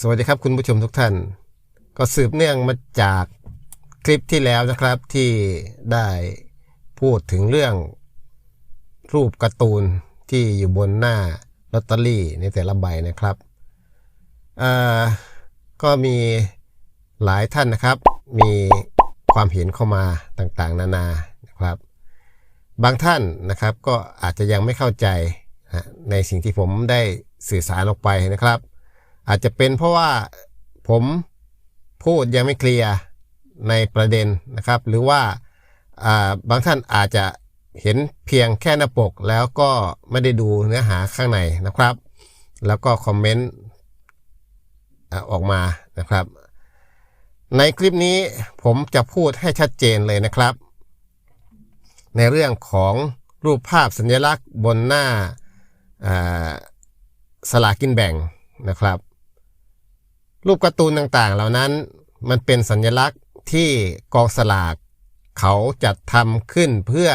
สวัสดีครับคุณผู้ชมทุกท่าน ก็สืบเนื่องมาจากคลิปที่แล้วนะครับที่ได้พูดถึงเรื่องรูปการ์ตูนที่อยู่บนหน้าลอตเตอรี่ในแต่ละใบนะครับก็มีหลายท่านนะครับ มีความเห็นเข้ามาต่างๆ นานานะครับ บางท่านนะครับก็อาจจะยังไม่เข้าใจในสิ่งที่ผมได้สื่อสารออกไปนะครับ อาจจะเป็นเพราะว่าผมพูดยังไม่เคลียร์ในประเด็นนะครับ หรือว่าบางท่านอาจจะเห็นเพียงแค่หน้าปกแล้วก็ไม่ได้ดูเนื้อหาข้างในนะครับ แล้วก็คอมเมนต์ออกมานะครับ ในคลิปนี้ผมจะพูดให้ชัดเจนเลยนะครับ ในเรื่องของรูปภาพสัญลักษณ์บนหน้าสลากินแบ่งนะครับ รูปการ์ตูนต่างๆ เหล่านั้นมันเป็นสัญลักษณ์ที่กองสลากเขาจัดทำขึ้นเพื่อ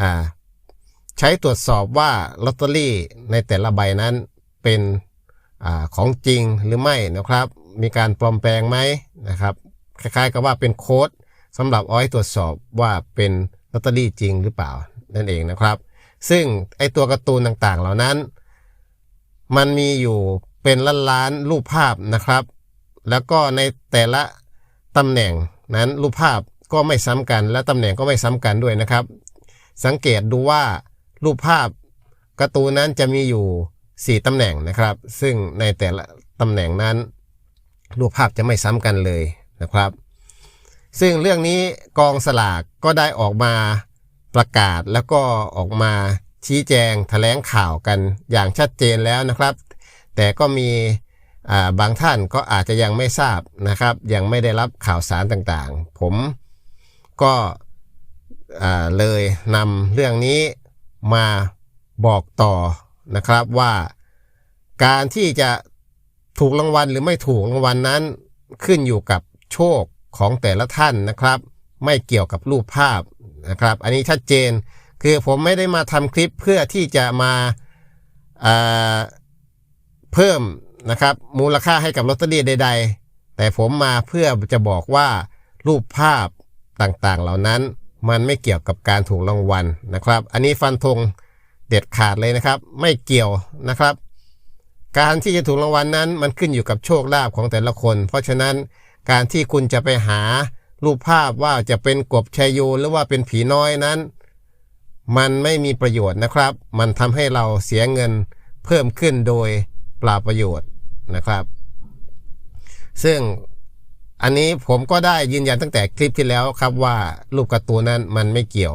อใช้ตรวจสอบว่าลอตเตอรี่ในแต่ละใบนั้นเป็นอของจริงหรือไม่นะครับ มีการปลอมแปลงไหมนะครับ คล้ายๆ กับว่าเป็นโค้ดสำหรับเอาไว้ตรวจสอบว่าเป็นลอตเตอรี่จริงหรือเปล่านั่นเองนะครับ ซึ่งไอตัวการ์ตูนต่างๆ เหล่านั้น มันมีอยู่ เป็นล้านล้านรูปภาพนะครับ แล้วก็ในแต่ละตำแหน่งนั้นรูปภาพก็ไม่ซ้ำกัน และตำแหน่งก็ไม่ซ้ำกันด้วยนะครับ สังเกตดูว่ารูปภาพการ์ตูนนั้นจะมีอยู่ 4ตำแหน่งนะครับ ซึ่งในแต่ละตำแหน่งนั้น รูปภาพจะไม่ซ้ำกันเลยนะครับ ซึ่งเรื่องนี้กองสลากก็ได้ออกมาประกาศแล้วก็ออกมาชี้แจงแถลงข่าวกันอย่างชัดเจนแล้วนะครับ แต่ก็มีบางท่านก็อาจจะยังไม่ทราบนะครับ ยังไม่ได้รับข่าวสารต่างๆ ผมก็เลยนำเรื่องนี้มาบอกต่อนะครับว่าการที่จะถูกรางวัลหรือไม่ถูกรางวัลนั้น ขึ้นอยู่กับโชคของแต่ละท่านนะครับ ไม่เกี่ยวกับรูปภาพนะครับ อันนี้ชัดเจนคือผมไม่ได้มาทำคลิปเพื่อที่จะมาา เพิ่มนะครับมูลค่าให้กับลอตเตอรี่ใด ๆ แต่ผมมาเพื่อจะบอกว่ารูปภาพต่างๆ เหล่านั้นมันไม่เกี่ยวกับการถูกรางวัลนะครับ อันนี้ฟันธงเด็ดขาดเลยนะครับ ไม่เกี่ยวนะครับ การที่จะถูกรางวัลนั้นมันขึ้นอยู่กับโชคลาภของแต่ละคน เพราะฉะนั้นการที่คุณจะไปหารูปภาพว่าจะเป็นกบชายโยหรือว่าเป็นผีน้อยนั้น มันไม่มีประโยชน์นะครับ มันทำให้เราเสียเงินเพิ่มขึ้นโดย ล่าประโยชน์นะครับ ซึ่งอันนี้ผมก็ได้ยืนยันตั้งแต่คลิปที่แล้วครับว่ารูปกร์ตูนนั้นมันไม่เกี่ยว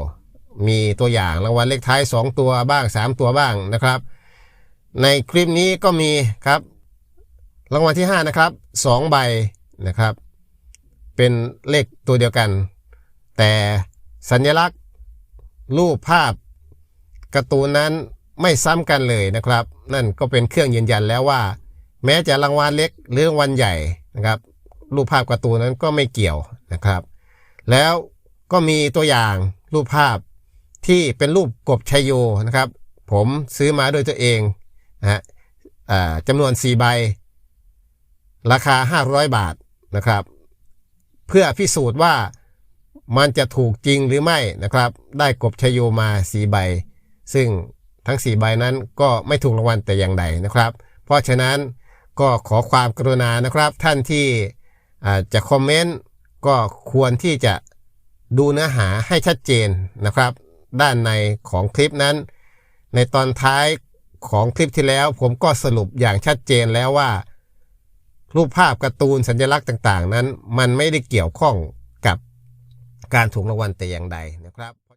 มีตัวอย่างรางวัลเลขท้าย 2 ตัวบ้าง 3 ตัวบ้างนะครับ ในคลิปนี้ก็มีครับ รางวัลที่ 5 นะครับ 2 ใบนะครับ เป็นเลขตัวเดียวกัน แต่สัญลักษณ์รูปภาพกร์ตูนนั้น ไม่ซ้ำกันเลยนะครับ นั่นก็เป็นเครื่องยืนยันแล้วว่า แม้จะรางวัลเล็กหรือรางวัลใหญ่นะครับ รูปภาพการ์ตูนนั้นก็ไม่เกี่ยวนะครับ แล้วก็มีตัวอย่างรูปภาพที่เป็นรูปกบชายโยนะครับ ผมซื้อมาโดวยตัวเองนะฮะจำนวน 4 ใบ ราคา 500 บาทนะครับ เพื่อพิสูจน์ว่ามันจะถูกจริงหรือไม่นะครับ ได้กบชายโยมาสีใบ ซึ่ง ทั้ง 4 ใบนั้นก็ไม่ถูกรางวัลแต่อย่างใดนะครับ เพราะฉะนั้นก็ขอความกรุณานะครับ ท่านที่จะคอมเมนต์ก็ควรที่จะดูเนื้อหาให้ชัดเจนนะครับ ด้านในของคลิปนั้น ในตอนท้ายของคลิปที่แล้ว ผมก็สรุปอย่างชัดเจนแล้วว่า รูปภาพการ์ตูนสัญลักษณ์ต่าง ๆ นั้น มันไม่ได้เกี่ยวข้องกับการถูกรางวัลแต่อย่างใดนะครับ